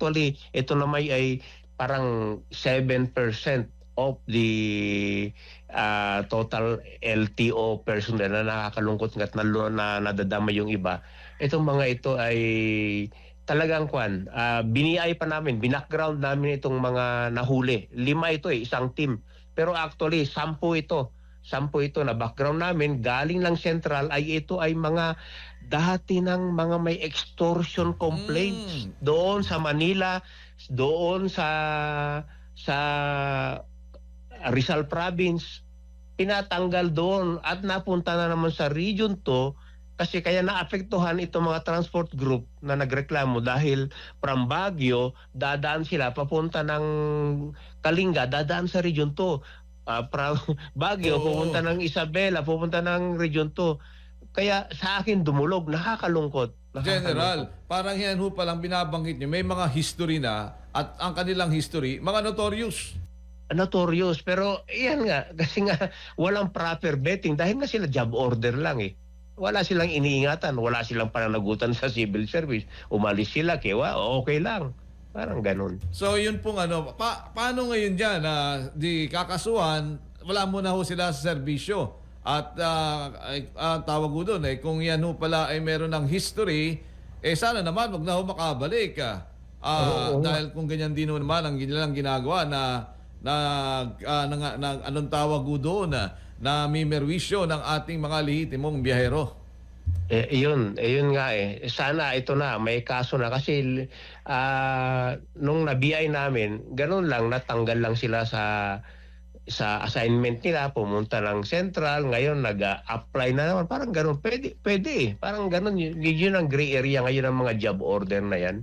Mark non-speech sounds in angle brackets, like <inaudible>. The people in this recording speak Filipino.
actually, ito naman ay parang 7% of the ah, total LTO personnel na nakakalungkot nga't na, na nadadama yung iba. Itong mga ito ay talagang kwan, ah, biniay pa namin, binackground namin itong mga nahuli. Lima ito eh, isang team. Pero actually, sampu ito. Sampu ito na background namin, galing lang central, ay ito ay mga dati ng mga may extortion complaints Mm. doon sa Manila, doon sa sa Rizal Province, pinatanggal doon at napunta na naman sa Region 2 kasi kaya naapektuhan itong mga transport group na nagreklamo dahil from Baguio, dadaan sila papunta ng Kalinga, dadaan sa Region 2. Ah, from <laughs> Baguio, Oo. pupunta ng Isabela, pupunta ng Region 2. Kaya sa akin dumulog, nakakalungkot. Nakakalungkot. General, parang yan ho palang binabanggit niyo, may mga history na at ang kanilang history, mga notorious. notorious pero yan nga <laughs> kasi nga walang proper vetting dahil nga sila job order lang eh wala silang iniingatan wala silang pananagutan sa civil service umalis sila kewa okay lang parang ganun So yun pong ano, pa- paano ngayon dyan na di kakasuhan, wala muna ho sila sa serbisyo. At ay, ah, tawag ko doon, eh, kung yan ho pala ay meron ng history, eh sana naman wag na ho makabalik. Ah, Ah, Oo. dahil kung ganyan din naman ang nilang ginagawa na na, ah, na, na, anong tawag ko doon na na mimerwisyo ng ating mga lehitimong biyahero. Eh yun eh yun nga eh sana ito na may kaso na kasi ah, nung nabiay namin ganun lang natanggal lang sila sa sa assignment nila, pumunta ng central, ngayon nag-apply na naman. Parang ganun, pwede, pwede eh. Parang ganun, yun, yun ang gray area ngayon ng mga job order na yan.